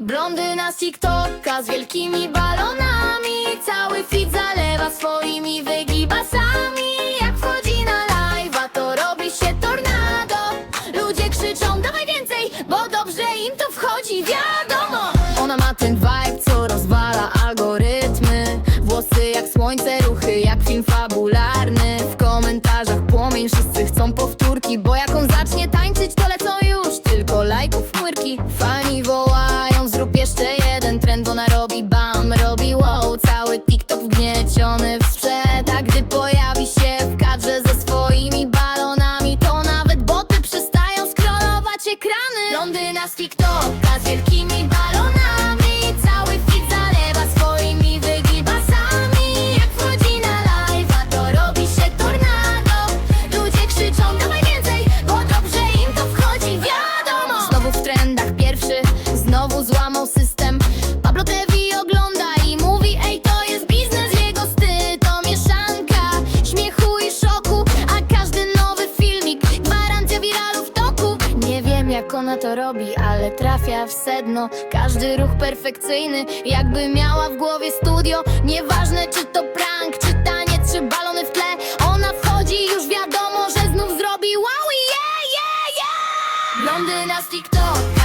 Blondyna z TikToka z wielkimi balonami. Cały fit zalewa swoimi wygibasami zrób jeszcze jeden trend Ona robi bam, robi wow. Cały TikTok wgnieciony w sprzęt A gdy pojawi się w kadrze ze swoimi balonami To nawet boty przestają scrollować ekrany. Londyna z TikToka z wielkimi balonami złamał system. Pablo TV ogląda i mówi ej to jest biznes Jego styl to mieszanka. Śmiechu i szoku A każdy nowy filmik. Gwarancja wiralu w toku. Nie wiem jak ona to robi, ale trafia w sedno. Każdy ruch perfekcyjny, jakby miała w głowie studio. Nieważne czy to prank, czy taniec, czy balony w tle. Ona wchodzi już wiadomo, że znów zrobi. Wow yeah, yeah, yeah! Blondyna z TikToka